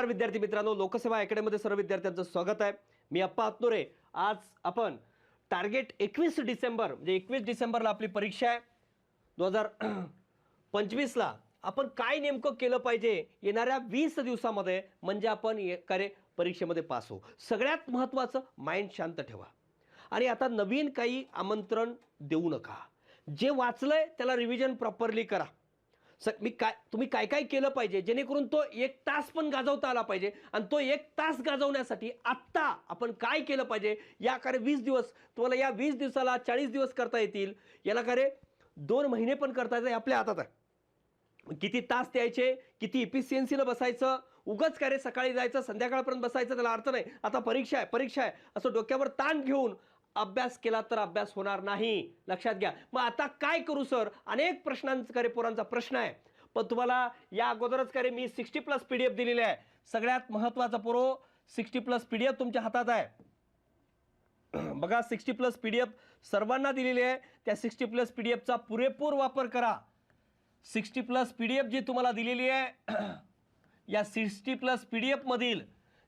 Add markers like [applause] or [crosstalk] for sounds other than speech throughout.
नमस्कार विद्यार्थी मित्रांनो लोकसेवा अकॅडमीमध्ये सर्व विद्यार्थ्यांचं स्वागत आहे. मी अप्पा आत्नोरे. आज आपण टार्गेट एकवीस डिसेंबर म्हणजे एकवीस डिसेंबरला आपली परीक्षा आहे. दोन हजार पंचवीसला आपण काय नेमकं केलं पाहिजे येणाऱ्या वीस दिवसामध्ये म्हणजे आपण एखाद्या परीक्षेमध्ये पास होऊ. सगळ्यात महत्त्वाचं माइंड शांत ठेवा. आणि आता नवीन काही आमंत्रण देऊ नका. जे वाचलंय त्याला रिव्हिजन प्रॉपरली करा. स मी काय तुम्ही काय काय केलं पाहिजे? जेणेकरून तो एक तास पण गाजवता आला पाहिजे आणि तो एक तास गाजवण्यासाठी आत्ता आपण काय केलं पाहिजे? या कार्य वीस दिवस तुम्हाला या वीस दिवसाला चाळीस दिवस करता येतील. याला खरे दोन महिने पण करता येतं आपल्या हातात आहे. किती तास द्यायचे? किती इफिशियन्सीनं बसायचं? उगच काय रे सकाळी जायचं संध्याकाळपर्यंत बसायचं त्याला अर्थ नाही. आता परीक्षा आहे परीक्षा आहे. असं डोक्यावर ताण घेऊन अभ्यास केला तर अभ्यास होणार नाही. लक्षात घ्या. मग आता काय करू सर? अनेक प्रश्नांचा करे पोरांचा प्रश्न आहे. पण तुम्हाला या अगोदरच करे मी sixty plus P D F दिलेली आहे. सगळ्यात महत्त्वाचा पोरो sixty plus P D F तुमच्या हातात आहे. [clears throat] बघा sixty plus P D F सर्वांना दिलेली आहे. त्या सिक्स्टी प्लस पी डी एफचा पुरेपूर वापर करा. Sixty plus P D F जी तुम्हाला दिलेली आहे [clears throat] या सिक्स्टी प्लस पी डी एफमधील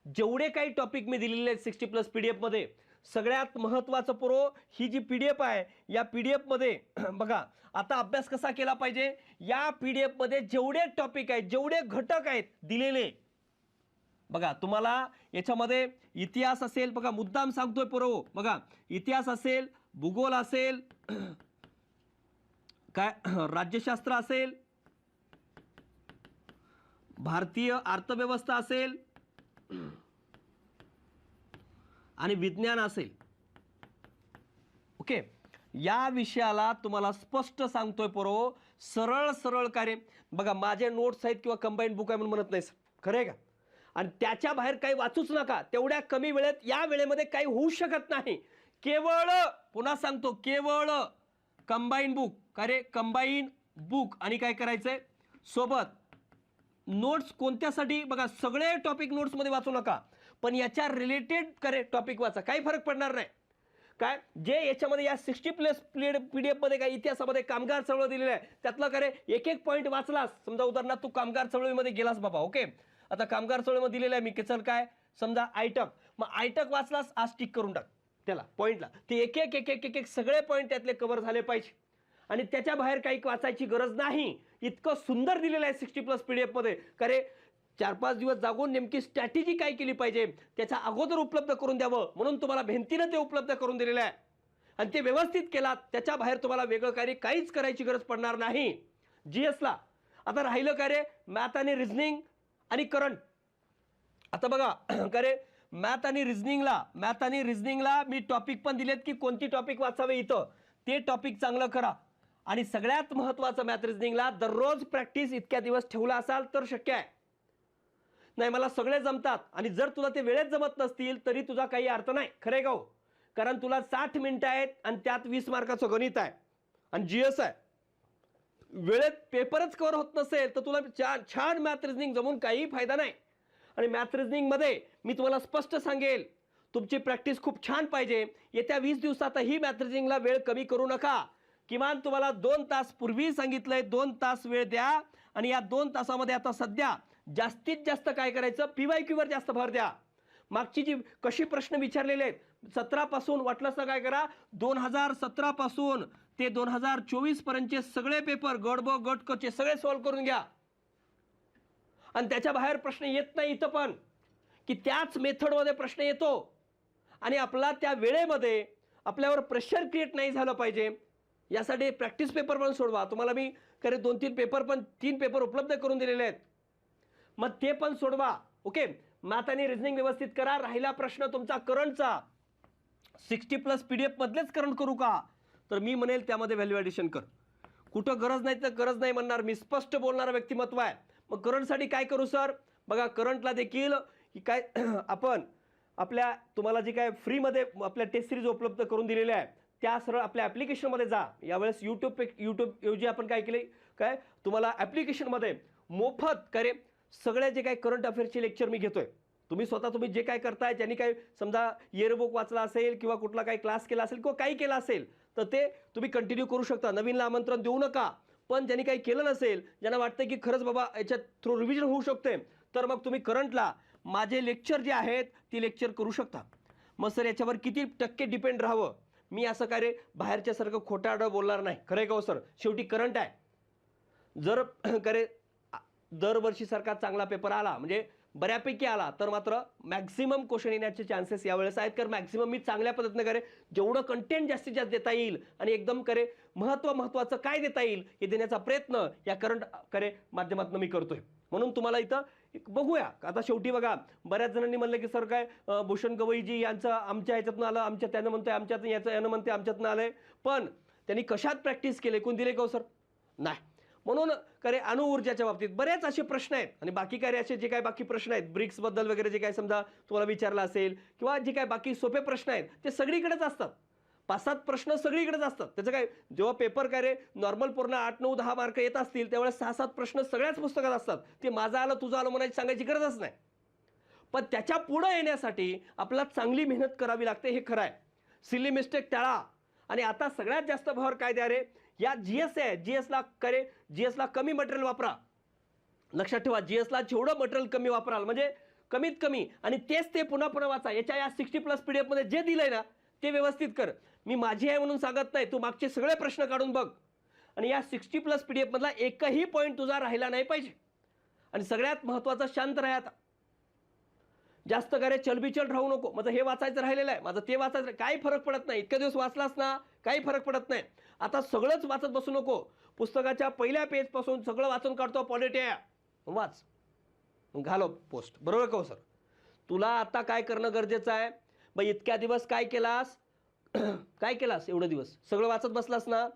जेवढे काही टॉपिक मी दिलेले आहेत सिक्स्टी प्लस पी डी एफमध्ये सगळ्यात महत्त्वाचं पुरो ही जी पी डी एफ आहे या पी डी एफमध्ये बघा आता अभ्यास कसा केला पाहिजे? या पी डी एफमध्ये जेवढे टॉपिक आहेत जेवढे घटक आहेत दिलेले बघा तुम्हाला याच्यामध्ये इतिहास असेल बघा मुद्दाम सांगतोय पुरो बघा इतिहास असेल भूगोल असेल [clears throat] काय [clears throat] राज्यशास्त्र असेल भारतीय अर्थव्यवस्था असेल आणि विज्ञान असेल. ओके? या विषयाला तुम्हाला स्पष्ट सांगतोय पोरो हो. सरळ सरळ कार्य. बघा माझे नोट्स आहेत किंवा कंबाईंड बुक आहे म्हणून म्हणत नाही सर खरं आहे का? आणि त्याच्या बाहेर काही वाचूच नका. तेवढ्या कमी वेळेत या वेळेमध्ये काही होऊ शकत नाही. केवळ पुन्हा सांगतो केवळ कंबाईन बुक अरे कंबाईन बुक आणि काय करायचंय? सोबत नोट्स कोणत्यासाठी? बघा सगळे टॉपिक नोट्समध्ये वाचू नका. पण याच्या रिलेटेड करे टॉपिक वाचा. काही फरक पडणार नाही. काय? जे याच्यामध्ये या सिक्स्टी प्लस प्लेड पी डी एफमध्ये काय इतिहासामध्ये कामगार चळवळ दिलेलं आहे त्यातलं करे एक एक पॉईंट वाचलास. समजा उदाहरणार्थ तू कामगार चळवळीमध्ये गेलास बाबा ओके? आता कामगार चळवळीमध्ये दिलेलं आहे मी किचन काय? समजा आयटक. मग आयटक वाचलास आज टिक करून टाक. त्याला पॉईंटला ते एक एक एक एक एक एक सगळे पॉईंट त्यातले कव्हर झाले पाहिजे. आणि त्याच्या बाहेर काही वाचायची गरज नाही. इतकं सुंदर दिलेलं आहे सिक्स्टी प्लस पी डी एफमध्ये करे चार पाच दिवस जागून नेमकी स्ट्रॅटेजी काय केली पाहिजे? त्याच्या अगोदर उपलब्ध करून द्यावं. म्हणून तुम्हाला भिंतीनं ते उपलब्ध करून दिलेलं आहे. आणि ते व्यवस्थित केलात त्याच्या बाहेर तुम्हाला वेगळं कार्य काहीच करायची गरज पडणार नाही. जी एसला आता राहिलं कार्य मॅथ आणि रिझनिंग आणि करंट आता बघा [clears throat] का रे? मॅथ आणि रिझनिंगला मॅथ आणि रिझनिंगला मी टॉपिक पण दिलेत की कोणती टॉपिक वाचावे इथं? ते टॉपिक चांगलं करा. आणि सगळ्यात महत्त्वाचं मॅथ रिझनिंगला दररोज प्रॅक्टिस इतक्या दिवस ठेवला असाल तर शक्य आहे. नाही मला सगळे जमतात. आणि जर तुला ते वेळेत जमत नसतील तरी तुझा काही अर्थ नाही. खरे गाव हो? कारण तुला साठ मिनिटं आहेत आणि त्यात वीस मार्काचं गणित आहे. आणि जी एस आहे. वेळेत पेपरच कव्हर होत नसेल तर तुला छान छान मॅथ रिझनिंग जमून काही फायदा नाही. आणि मॅथ रिझनिंगमध्ये मी तुम्हाला स्पष्ट सांगेल तुमची प्रॅक्टिस खूप छान पाहिजे. येत्या वीस दिवसातही मॅथ रिझनिंगला वेळ कमी करू नका. किमान तुम्हाला दोन तास पूर्वी सांगितलंय दोन तास वेळ द्या. आणि या दोन तासामध्ये आता सध्या जास्तीत जास्त काय करायचं? पी वाय क्यूवर जास्त भर द्या. मागची जी कशी प्रश्न विचारलेले आहेत सतरापासून वाटलंच तर काय करा? दोन हजार सतरापासून ते दोन हजार चोवीस पर्यंतचे सगळे पेपर गड ब गट सगळे सॉल्व करून घ्या. आणि त्याच्या बाहेर प्रश्न येत नाही इथं पण की त्याच मेथडमध्ये प्रश्न येतो. आणि आपला त्या वेळेमध्ये आपल्यावर प्रेशर क्रिएट नाही झालं पाहिजे. यासाठी प्रॅक्टिस पेपर पण सोडवा. तुम्हाला मी खरे दोन तीन पेपर पण तीन पेपर उपलब्ध करून दिलेले आहेत. मग ते पण सोडवा. ओके? मॅथ रिझनिंग व्यवस्थित करा. राहिला प्रश्न तुमचा करंटचा. सिक्स्टी प्लस पी डी एफमधलेच करंट करू का? तर मी म्हणेल त्यामध्ये व्हॅल्युएडिशन कर. कुठं गरज नाही तर गरज नाही म्हणणार. मी स्पष्ट बोलणारं व्यक्तिमत्व आहे. मग करंटसाठी काय करू सर? बघा करंटला देखील काय [clears throat] आपण आपल्या तुम्हाला जी काय फ्रीमध्ये आपल्या टेस्ट सिरीज उपलब्ध करून दिलेल्या आहे त्या सरळ आपल्या ॲप्लिकेशनमध्ये जा. यावेळेस यूट्यूब पे यूट्यूब ऐवजी आपण काय केले? काय? तुम्हाला ॲप्लिकेशनमध्ये मोफत करे. सगळ्या जे काही करंट अफेअर्सचे लेक्चर मी घेतोय. तुम्ही स्वतः तुम्ही जे काय करताय ज्यांनी काही समजा इयरबुक वाचला असेल किंवा कुठला काही क्लास केला असेल किंवा काही केला असेल तर ते तुम्ही कंटिन्यू करू शकता. नवीनला आमंत्रण देऊ नका. पण ज्यांनी काही केलं नसेल ज्यांना वाटतं की खरंच बाबा याच्यात थ्रू रिव्हिजन होऊ शकते तर मग तुम्ही करंटला माझे लेक्चर जे आहेत ती लेक्चर करू शकता. मग सर याच्यावर किती टक्के डिपेंड राहावं? मी असं काय रे बाहेरच्यासारखं खोटाडं बोलणार नाही. खरं आहे का हो सर? शेवटी करंट आहे. जर [clears throat] करे दरवर्षीसारखा चांगला पेपर आला म्हणजे बऱ्यापैकी आला तर मात्र मॅक्झिमम क्वेश्चन येण्याचे चान्सेस यावेळेस आहेत. कारण मॅक्झिमम मी चांगल्या पद्धतीने करे जेवढं कंटेंट जास्तीत जास्त देता येईल आणि एकदम करे महत्त्व महत्त्वाचं काय देता येईल हे देण्याचा प्रयत्न या करंट करे माध्यमातून मी करतोय. म्हणून तुम्हाला इथं बघूया. आता शेवटी बघा बऱ्याच जणांनी म्हणलं की सर काय भूषण गवईजी यांचं आमच्या ह्याच्यातून आलं आमच्या त्यानं म्हणतोय आमच्यातून याचं यानं म्हणते आमच्यातनं आहे पण त्यांनी कशात प्रॅक्टिस केले कोण दिले का सर? नाही. म्हणून खरे अणुऊर्जाच्या बाबतीत बरेच असे प्रश्न आहेत. आणि बाकी काय असे जे काय बाकी प्रश्न आहेत? ब्रिक्सबद्दल वगैरे जे काय समजा तुम्हाला विचारलं असेल किंवा जे काय बाकी सोपे प्रश्न आहेत ते सगळीकडेच असतात. पाच सात प्रश्न सगळीकडेच असतात. त्याचं काय जेव्हा पेपर काय रे नॉर्मल पूर्ण आठ नऊ दहा मार्क येत असतील त्यावेळेस सहा सात प्रश्न सगळ्याच पुस्तकात असतात. ते माझं आलं तुझं आलं म्हणायची सांगायची गरजच नाही. पण त्याच्या पुढं येण्यासाठी आपल्याला चांगली मेहनत करावी लागते हे खरं आहे. सिली मिस्टेक टाळा. आणि आता सगळ्यात जास्त भावर काय द्या रे? या जी एस आहे जी एसला करे जी एसला कमी मटेरियल वापरा. लक्षात ठेवा जी एसला जेवढं मटेरियल कमी वापराल म्हणजे कमीत कमी आणि तेच ते पुन्हा पुन्हा वाचा. याच्या या सिक्स्टी प्लस पी डी एफमध्ये जे दिलंय ना ते व्यवस्थित कर. मी माझी आहे म्हणून सांगत नाही तू मागचे सगळे प्रश्न काढून बघ. आणि या सिक्स्टी प्लस पी डी एफमधला एकही पॉईंट तुझा राहिला नाही पाहिजे. आणि सगळ्यात महत्त्वाचं शांत राहा आता. जास्त करे चलबिचल राहू नको. माझं हे वाचायचं राहिलेलं आहे. माझं ते वाचायचं काही फरक पडत नाही. इतक्या दिवस वाचलास ना काही फरक पडत नाही. आता सगळंच वाचत बसू नको. पुस्तकाच्या पहिल्या पेजपासून सगळं वाचून काढतो पॉलिटिया. वाच. घालो पोस्ट. बरोबर का हो सर? तुला आता काय करणं गरजेचं आहे? मग इतक्या दिवस काय केलास? [clears throat] काय केलास एवढं दिवस? सगळं वाचत बसलास ना?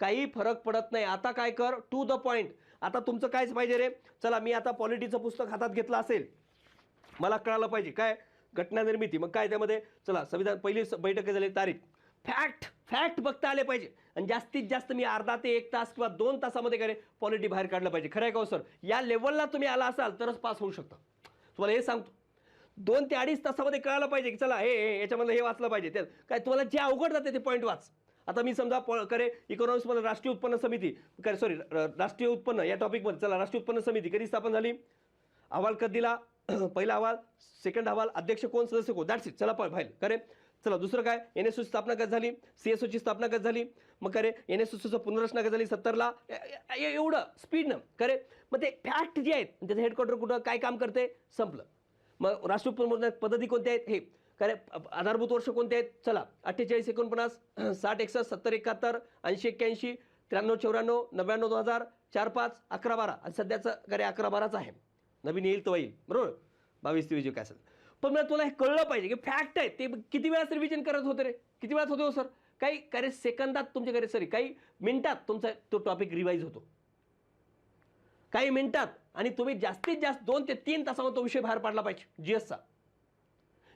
काही फरक पडत नाही. आता काय कर? टू द पॉईंट आता तुमचं कायच पाहिजे रे. चला मी आता पॉलिटीचं पुस्तक हातात घेतलं असेल. मला कळालं पाहिजे. काय घटना निर्मिती मग काय त्यामध्ये? चला संविधान पहिली बैठक झाली तारीख. फॅक्ट फॅक्ट बघता आले पाहिजे. आणि जास्तीत जास्त मी अर्धा ते एक तास किंवा दोन तासामध्ये काय पॉलिटी बाहेर काढलं पाहिजे. खरं आहे का हो, सर या लेवलला तुम्ही आला असाल तरच पास होऊ शकता. तुम्हाला हे सांगतो. दोन ते अडीच तासामध्ये कळायला पाहिजे की चला हे याच्यामधलं हे वाचलं पाहिजे. ते काय तुम्हाला जे अवघड जाते ते पॉईंट वाच. आता मी समजा प- करे इकॉनॉमिक्समध्ये राष्ट्रीय उत्पन्न समिती काय सॉरी राष्ट्रीय उत्पन्न या टॉपिकमध्ये चला राष्ट्रीय उत्पन्न समिती कधी स्थापन झाली? अहवाल कधी दिला? [clears throat] पहिला अहवाल सेकंड अहवाल अध्यक्ष कोण सदस्य कोण? दॅट्स इट चला पाहिजे फाईल करे. चला दुसरं काय? एन एस ओची स्थापना कधी झाली? सी एस ओची स्थापना कधी झाली? मग करे एन एस ओचं पुनर्रचना कधी झाली? सत्तरला? एवढं. स्पीडनं करे. मग ते फॅक्ट जे आहेत त्याचं हेडक्वार्टर कुठं? काय काम करते? संपलं. मग राष्ट्रीय पद्धती कोणत्या आहेत? हे. काय आधारभूत वर्ष कोणते आहेत? चला. अठ्ठेचाळीस एकोणपन्नास [clears throat] साठ एकसष्ट सत्तर एकाहत्तर ऐंशी एक्क्याऐंशी त्र्याण्णव चौऱ्याण्णव नव्याण्णव दोन हजार चार पाच अकरा बारा. आणि सध्याचं करे अकरा बाराच आहे. नवीन येईल तो येईल बरोबर? बावीस तेवीस जे काय असेल. पण मला तुला हे कळलं पाहिजे की फॅक्ट आहे. ते किती वेळा रिव्हिजन करत होते रे? किती वेळात होते हो सर काही काही सेकंदात तुमच्या घरी सॉरी काही मिनिटात तुमचा तो टॉपिक रिवाईज होतो. काही मिनिटात आणि तुम्ही जास्तीत जास्त दोन ते तीन तासामध्ये तो विषय बाहेर पाडला पाहिजे. जीएसचा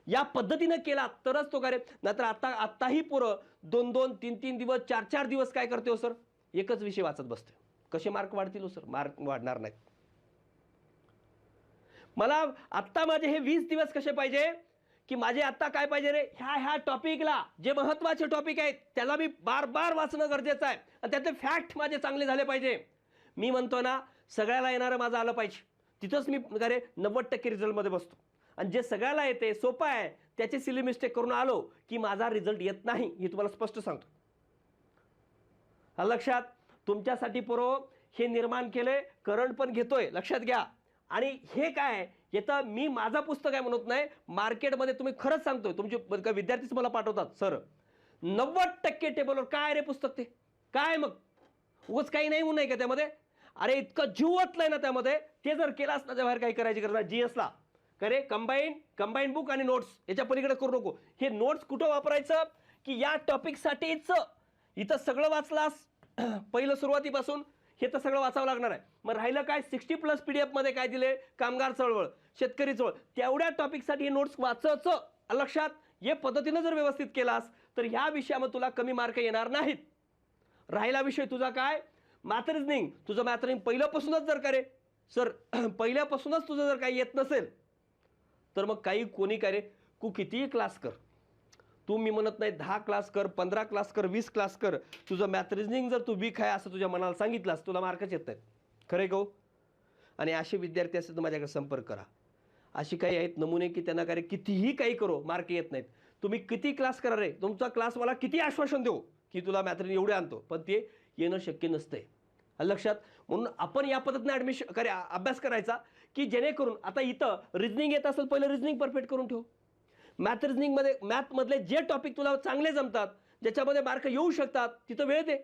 या पद्धतीनं केला तरच तो कार्य नाहीतर आता आत्ताही पोरं दोन दोन तीन तीन दिवस चार चार दिवस काय करते हो सर एकच विषय वाचत बसते. कसे मार्क वाढतील हो सर मार्क वाढणार नाहीत. मला आत्ता माझे हे वीस दिवस कसे पाहिजे? की माझे आत्ता काय पाहिजे रे? ह्या ह्या टॉपिकला जे महत्त्वाचे टॉपिक आहेत त्याला मी बार बार वाचणं गरजेचं आहे. आणि त्यातले फॅक्ट माझे चांगले झाले पाहिजे. मी म्हणतो ना सगळ्याला येणारं माझं आलं पाहिजे. तिथंच मी अरे नव्वद टक्के रिझल्टमध्ये बसतो. आणि जे सगळ्याला येते सोपं आहे त्याचे सिली मिस्टेक करून आलो की माझा रिझल्ट येत नाही हे तुम्हाला स्पष्ट सांगतो. हा लक्षात? तुमच्यासाठी पुरो हे निर्माण केलंय करंट पण घेतोय. लक्षात घ्या. आणि हे काय येतं मी माझं पुस्तक आहे म्हणत नाही मार्केटमध्ये तुम्ही खरंच सांगतोय तुमचे विद्यार्थीच मला पाठवतात सर. नव्वद टक्के टेबलवर काय रे पुस्तक ते? काय मग? उगच काही नाही म्हणून नाही का त्यामध्ये? अरे इतकं जीवतलंय ना त्यामध्ये? ते जर केलास ना त्या बाहेर काही करायची गरज नाही. जीएसला करे कंबाईन कंबाईन बुक आणि नोट्स याच्या पलीकडे करू नको. हे नोट्स कुठं वापरायचं? की या टॉपिकसाठीच इथं सगळं वाचलास. [clears throat] पहिलं सुरुवातीपासून. हे तर सगळं वाचावं लागणार आहे. मग राहिलं काय? सिक्स्टी प्लस पी डी एफमध्ये काय दिले? कामगार चळवळ शेतकरी चळवळ. तेवढ्या टॉपिकसाठी हे नोट्स वाचायचं. लक्षात या पद्धतीनं जर व्यवस्थित केलास तर ह्या विषयामध्ये तुला कमी मार्क येणार नाहीत. राहिला विषय तुझा काय? मॅथ रिझनिंग तुझं मॅथ रिझनिंग पहिल्यापासूनच जर का रे सर [clears throat] पहिल्यापासूनच तुझं जर काही येत नसेल तर मग काही कोणी काय रे? तू कितीही क्लास कर. तू मी म्हणत नाही दहा क्लास कर पंधरा क्लास कर वीस क्लास कर. तुझं मॅथ रिजनिंग जर तू वीक आहे असं तुझ्या मनाला सांगितलंस तुला मार्कच येत आहेत खरे गो आणि असे विद्यार्थी असतील तर माझ्याकडे संपर्क करा. अशी काही आहेत नमुने की त्यांना काय कितीही काही करो मार्क येत नाहीत. तुम्ही किती क्लास करा रे? तुमचा क्लास मला किती आश्वासन देऊ की तुला मॅथरीन एवढे आणतो? पण ते येणं शक्य नसतंय. लक्षात म्हणून आपण या पद्धतीने ॲडमिशन करे अभ्यास करायचा की जेणेकरून आता इथं रिजनिंग येत असेल पहिलं रिजनिंग परफेक्ट करून ठेव. मॅथ रिजनिंगमध्ये मॅथमधले जे टॉपिक तुला चांगले जमतात ज्याच्यामध्ये मार्क येऊ शकतात तिथं वेळ दे.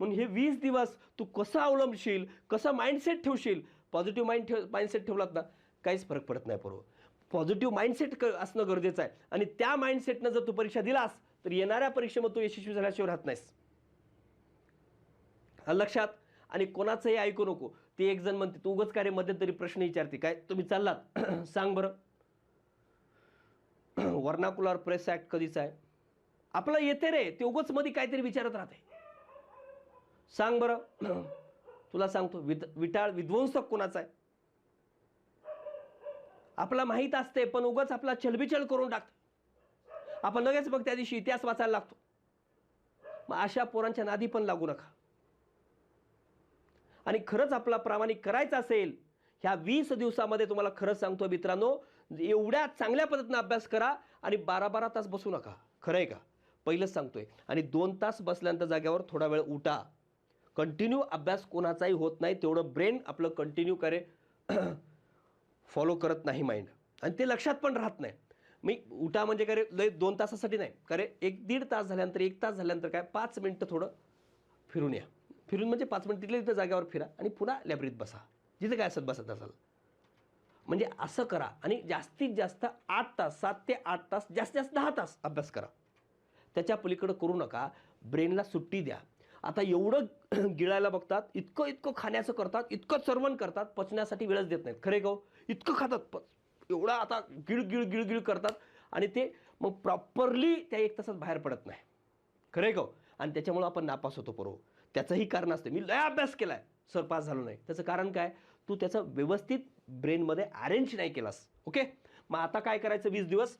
म्हणून हे वीस दिवस तू कसं अवलंबशील कसं माइंडसेट ठेवशील? पॉझिटिव्ह माइंड ठेव माइंडसेट ठेवलात ना काहीच फरक पडत नाही बरोबर पॉझिटिव्ह माइंडसेट क असणं गरजेचं आहे. आणि त्या माइंडसेटनं जर तू परीक्षा दिलास तर येणाऱ्या परीक्षेमध्ये तू यशस्वी झाल्याशिवाय राहत नाहीस. लक्षात? आणि कोणाचंही ऐकू नको. ते एक जण म्हणते तू उगच काय रे मध्यंतरी प्रश्न विचारते. काय? तुम्ही चाललात. [clears throat] सांग बरं. [clears throat] वर्नाकुलर प्रेस ॲक्ट कधीचा आहे. आपलं येते रे ते उगच मध्ये काहीतरी विचारत राहते. सांग बरं. [clears throat] तुला सांगतो विद विटाळ विध्वंसक कोणाचा आहे? आपला माहीत असते पण उगच आपला छलबिछल करून टाकतो. आपण लगेच बघ त्या दिवशी इतिहास वाचायला लागतो. मग अशा पोरांच्या नादी पण लागू नका. आणि खरंच आपला प्रामाणिक करायचा असेल ह्या वीस दिवसामध्ये तुम्हाला खरंच सांगतो मित्रांनो एवढ्या चांगल्या पद्धतीनं अभ्यास करा आणि बारा बारा तास बसू नका. खरं आहे का? पहिलंच सांगतोय. आणि दोन तास बसल्यानंतर जाग्यावर थोडा वेळ उठा. कंटिन्यू अभ्यास कोणाचाही होत नाही तेवढं ब्रेन आपलं कंटिन्यू करे. [clears throat] फॉलो करत नाही माइंड आणि ते लक्षात पण राहत नाही. मी उठा म्हणजे काय रे, लय दोन तासासाठी नाही. करे एक दीड तास झाल्यानंतर एक तास झाल्यानंतर काय पाच मिनटं थोडं फिरून या. फिरून म्हणजे पाच मिनिट तिथल्या तिथं जाग्यावर फिरा आणि पुन्हा लॅबरीत बसा. जिथे काय असत बसत असाल. म्हणजे असं करा. आणि जास्तीत जास्त आठ तास सात ते आठ तास जास्तीत जास्त दहा तास अभ्यास करा. त्याच्या पलीकडं करू नका. ब्रेनला सुट्टी द्या. आता एवढं [clears throat] गिळायला बघतात इतकं इतकं खाण्याचं करतात इतकं चरवण करतात पचण्यासाठी वेळच देत नाहीत. खरे गाव हो? इतकं खातात. प एवढा आता गिळ गिळ गिळ गिळ करतात. आणि ते मग प्रॉपरली त्या एक तासात बाहेर पडत नाही. खरे गाव हो? आणि त्याच्यामुळं आपण नापास होतो बरोबर त्याचंही कारण असतं. मी लय अभ्यास केलाय. सर पास झालो नाही. त्याचं कारण काय? तू त्याचं व्यवस्थित ब्रेनमध्ये अरेंज नाही केलास. ओके मग आता काय करायचं वीस दिवस?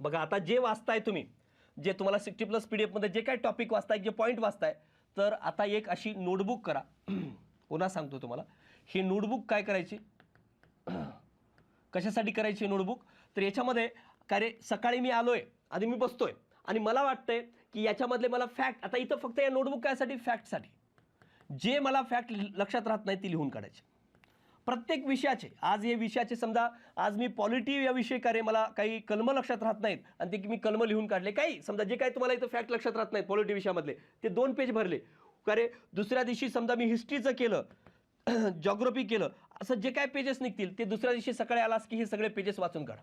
बघा आता जे वाचताय तुम्ही जे तुम्हाला सिक्स्टी प्लस पी डी एफमध्ये जे काय टॉपिक वाचताय जे पॉईंट वाचताय तर आता एक अशी नोटबुक करा. [clears throat] पुन्हा सांगतो तुम्हाला. ही नोटबुक काय करायची? [clears throat] कशासाठी करायची नोटबुक तर याच्यामध्ये काय रे सकाळी मी आलोय आणि मी बसतोय. आणि मला वाटतंय की याच्यामधले मला फॅक्ट आता इथं फक्त या नोटबुक कायसाठी फॅक्टसाठी जे मला फॅक्ट लक्षात राहत नाही ती लिहून काढायचे. प्रत्येक विषयाचे आज हे विषयाचे समजा आज मी पॉलिटिव्ह या विषयी कार्य मला काही कलम लक्षात राहत नाहीत आणि ते मी कलम लिहून काढले. काही समजा जे काही तुम्हाला इथं फॅक्ट लक्षात राहत नाहीत पॉलिटी विषयामधले ते दोन पेज भरले. अरे दुसऱ्या दिवशी समजा मी हिस्ट्रीचं केलं [clears throat] जॉग्रफी केलं असं जे काय पेजेस निघतील ते दुसऱ्या दिवशी सकाळी आलास की हे सगळे पेजेस वाचून काढ.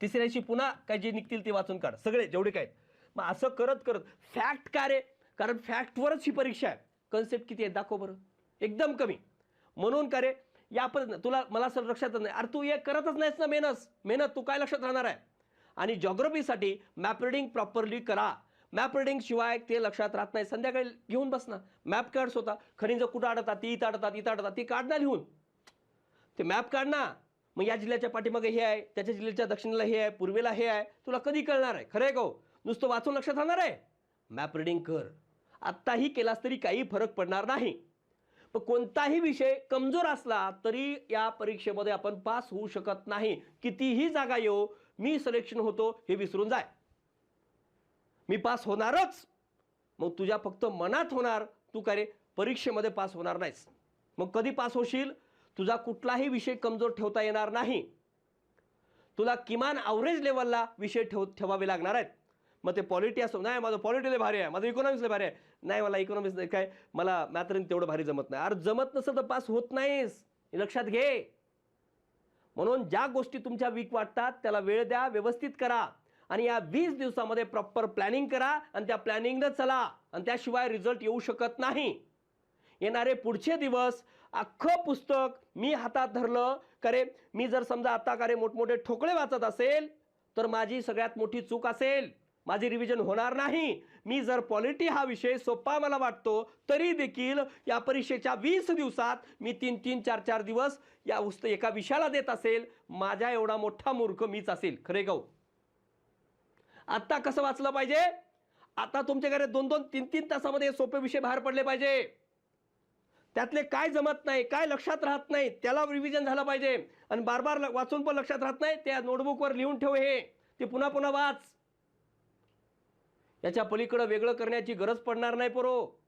तिसऱ्या दिवशी पुन्हा काय जे निघतील ते वाचून काढ सगळे जेवढे काय मग असं करत करत फॅक्ट का रे कारण फॅक्टवरच ही परीक्षा आहे. कन्सेप्ट किती आहे? दाखव बरं. एकदम कमी. म्हणून का रे या तुला मला सर लक्षात नाही. अरे तू हे करतच नाहीस ना मेहनत मेहनत तू काय लक्षात राहणार आहे? आणि जॉग्रफीसाठी मॅप रिडिंग प्रॉपरली करा. मॅप रिडिंग शिवाय ते लक्षात राहत नाही. संध्याकाळी घेऊन बस ना. मॅप कार्ड्स होता. खनिज कुठं अडतात ती इथं अडतात इथं अडतात ती काढ ना लिहून. ते मॅप काढ ना. मग या जिल्ह्याच्या पाठीमागे हे आहे त्याच्या जिल्ह्याच्या दक्षिणेला हे आहे पूर्वेला हे आहे. तुला कधी कळणार आहे? खरं आहे गो हो? नुसतं वाचून लक्षात राहणार आहे? मॅप रिडिंग कर. आत्ताही केलास तरी काही फरक पडणार नाही. पण कोणताही विषय कमजोर असला तरी या परीक्षेमध्ये आपण पास होऊ शकत नाही. कितीही जागा येऊ मी सिलेक्शन होतो हे विसरून जाय. मी पास होणारच. मग तुझ्या फक्त मनात होणार. तू काय रे परीक्षेमध्ये पास होणार नाहीस. मग कधी पास होशील? तुझा कुठलाही विषय कमजोर ठेवता येणार नाही. तुला किमान ॲव्हरेज लेवलला विषय ठेव ठेवावे लागणार आहेत. मग ते पॉलिटी असो नाही माझं पॉलिटी लय भारी आहे माझं इकॉनॉमिक्सला भारी आहे. नाही मला इकॉनॉमिक्स काय मला मॅथरीन तेवढं भारी जमत नाही. अरे जमत नसतं तर पास होत नाहीस. हे लक्षात घे. म्हणून ज्या गोष्टी तुमच्या वीक वाटतात त्याला वेळ द्या व्यवस्थित करा. आणि या वीस दिवसामध्ये प्रॉपर प्लॅनिंग करा आणि त्या प्लॅनिंगनं चला. आणि त्याशिवाय रिझल्ट येऊ शकत नाही. येणारे पुढचे दिवस अख्खं पुस्तक मी हातात धरलं. करे मी जर समजा आता करे मोठमोठे ठोकळे वाचत असेल तर माझी सगळ्यात मोठी चूक असेल. माझी रिव्हिजन होणार नाही. मी जर पॉलिटी हा विषय सोपा मला वाटतो तरी देखील या परीक्षेच्या वीस दिवसात मी तीन तीन चार चार दिवस या उस्त एका विषयाला देत असेल. माझ्या एवढा मोठा मूर्ख मीच असेल. खरे गाऊ आत्ता कसं वाचलं पाहिजे? आता तुमच्याकडे दोन दोन तीन तीन तासामध्ये सोपे विषय बाहेर पडले पाहिजे. त्यातले काय जमत नाही काय लक्षात राहत नाही त्याला रिव्हिजन झालं पाहिजे. आणि बार बार ल- वाचून पण लक्षात राहत नाही. त्या नोटबुकवर लिहून ठेव हे. ते पुन्हा पुन्हा वाच. याच्या पलीकडं वेगळं करण्याची गरज पडणार नाही परो.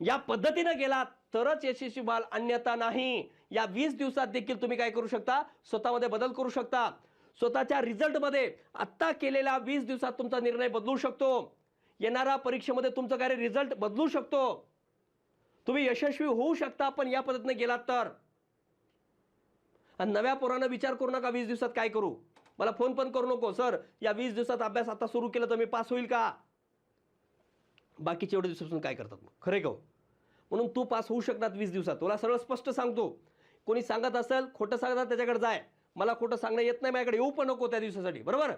या पद्धतीनं गेलात तरच यशस्वी व्हाल अन्यथा नाही. या वीस दिवसात देखील तुम्ही काय करू शकता? स्वतःमध्ये बदल करू शकता. स्वतःच्या रिझल्टमध्ये आत्ता केलेल्या वीस दिवसात तुमचा निर्णय बदलू शकतो. येणाऱ्या परीक्षेमध्ये तुमचं काय रिझल्ट बदलू शकतो. तुम्ही यशस्वी होऊ शकता पण या पद्धतीने गेलात तर. आणि नव्या पोरानं विचार करू नका वीस दिवसात काय करू. मला फोन पण करू नको सर. या वीस दिवसात अभ्यास आता सुरू केला तर मी पास होईल का? बाकीचे एवढ्या दिवसापासून काय करतात मग? खरे गाव हो? म्हणून तू पास होऊ शकतात वीस दिवसात. तुला सरळ स्पष्ट सांगतो. कोणी सांगत असेल खोटं सांगतात त्याच्याकडे जाय. मला खोटं सांगणं येत नाही माझ्याकडे येऊ पण नको त्या दिवसासाठी. बरोबर?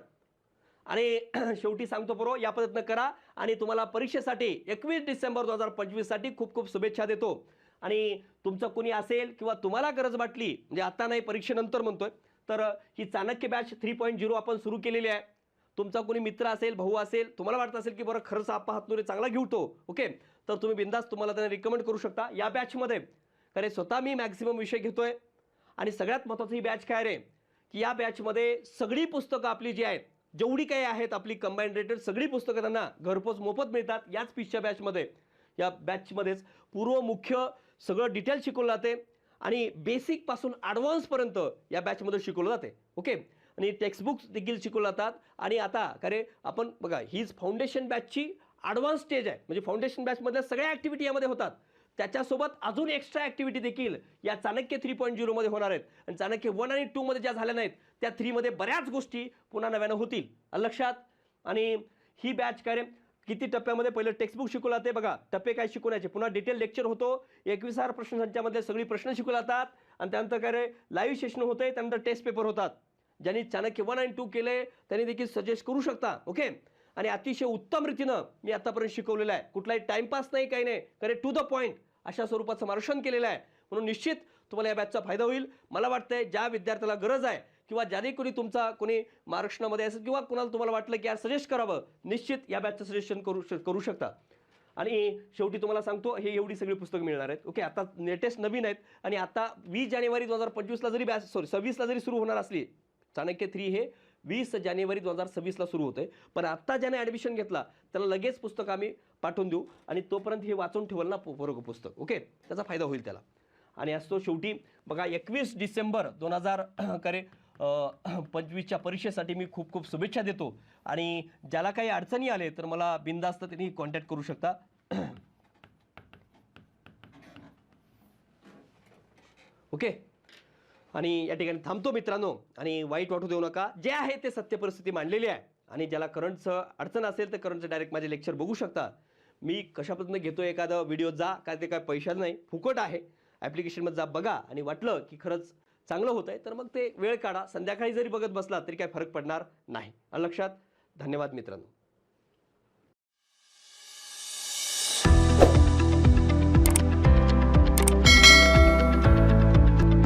आणि [clears throat] शेवटी सांगतो बरो या प्रयत्न करा आणि तुम्हाला परीक्षेसाठी एकवीस डिसेंबर दोन हजार पंचवीससाठी खूप खूप शुभेच्छा देतो. आणि तुमचं कोणी असेल किंवा तुम्हाला गरज वाटली म्हणजे आता नाही परीक्षेनंतर म्हणतोय तर ही Chanakya batch three point zero आपण सुरू केलेली आहे. तुमचा कोणी मित्र असेल भाऊ असेल तुम्हाला वाटत असेल की बरं खरंच आपा हातनुरे चांगला घेऊतो ओके? तर तुम्ही बिंदास तुम्हाला त्यांना रिकमेंड करू शकता या बॅचमध्ये कारण स्वतः मी मॅक्झिमम विषय घेतोय आणि सगळ्यात महत्त्वाचं ही बॅच काय रे? की या बॅचमध्ये सगळी पुस्तकं आपली जी आहेत जेवढी काही आहेत आपली कंबाईंड रेटेड सगळी पुस्तकं त्यांना घरपोच मोफत मिळतात याच पीसच्या बॅचमध्ये या बॅचमध्येच पूर्व मुख्य सगळं डिटेल शिकवलं जाते आणि बेसिकपासून ॲडव्हान्सपर्यंत या बॅचमध्ये शिकवलं जाते ओके? आणि टेक्स्टबुक्स देखील शिकवले जातात. आणि आता खरे आपण बघा हीच फाउंडेशन बॅचची ॲडव्हान्स स्टेज आहे. म्हणजे फाउंडेशन बॅचमधल्या सगळ्या ॲक्टिव्हिटी यामध्ये होतात. त्याच्यासोबत अजून एक्स्ट्रा ॲक्टिव्हिटी देखील या चाणक्य थ्री पॉईंट झिरोमध्ये होणार आहेत. आणि चाणक्य वन आणि टूमध्ये ज्या झाल्या नाहीत त्या थ्रीमध्ये बऱ्याच गोष्टी पुन्हा नव्यानं होतील. लक्षात? आणि ही बॅच काय किती टप्प्यामध्ये पहिलं टेक्स्टबुक शिकवलं जाते बघा. टप्पे काय शिकवण्याचे? पुन्हा डिटेल लेक्चर होतो. एकवीस हजार प्रश्नसंचामध्ये सगळी प्रश्न शिकवले जातात. आणि त्यानंतर काय रे? लाईव्ह सेशन होते त्यानंतर टेस्ट पेपर होतात. ज्यांनी चाणक्य वन अँड टू केले त्यांनी देखील सजेस्ट करू शकता ओके आणि अतिशय उत्तम रीतीनं मी आतापर्यंत शिकवलेलं आहे. कुठलाही टाइमपास नाही काही नाही करे टू द पॉईंट अशा स्वरूपाचं मार्गदर्शन केलेलं आहे. म्हणून निश्चित तुम्हाला या बॅचचा फायदा होईल. मला वाटतंय ज्या विद्यार्थ्याला गरज आहे किंवा ज्याने कोणी तुमचा कोणी मार्गदर्शनामध्ये असेल किंवा कुणाला तुम्हाला वाटलं की यार सजेस्ट करावं निश्चित या बॅचचं सजेशन करू श- करू शकता. आणि शेवटी तुम्हाला सांगतो हे एवढी सगळी पुस्तकं मिळणार आहेत ओके आता लेटेस्ट नवीन आहेत. आणि आता वीस जानेवारी दोन हजार पंचवीसला जरी बॅच सॉरी सव्वीसला जरी सुरू होणार असली चाणक्य थ्री हे वीस जानेवारी दोन हजार सव्वीसला सुरू होते पण आत्ता ज्याने ॲडमिशन घेतला त्याला लगेच पुस्तक आम्ही पाठवून देऊ आणि तोपर्यंत हे वाचून ठेवलं ना पु- बरोबर पुस्तक. ओके त्याचा फायदा होईल त्याला. आणि असतो शेवटी बघा एकवीस डिसेंबर दोन हजार [clears throat] करे [clears throat] पंचवीसच्या परीक्षेसाठी मी खूप खूप शुभेच्छा देतो. आणि ज्याला काही अडचणी आले तर मला बिंदास्त त्यांनी कॉन्टॅक्ट करू शकता. [clears throat] ओके आणि या ठिकाणी थांबतो मित्रांनो. आणि वाईट वाटू देऊ नका. जे आहे ते सत्य परिस्थिती मांडलेली आहे. आणि ज्याला करंटचं अडचण असेल तर करंटचं डायरेक्ट माझे लेक्चर बघू शकता. मी कशा पद्धतीनं घेतो एखादा व्हिडिओ जा काय ते काय पैशाचं नाही फुकट आहे. ॲप्लिकेशनमध्ये जा बघा. आणि वाटलं की खरंच चांगलं होतं आहे तर मग ते वेळ काढा. संध्याकाळी जरी बघत बसला तरी काय फरक पडणार नाही. लक्षात धन्यवाद मित्रांनो.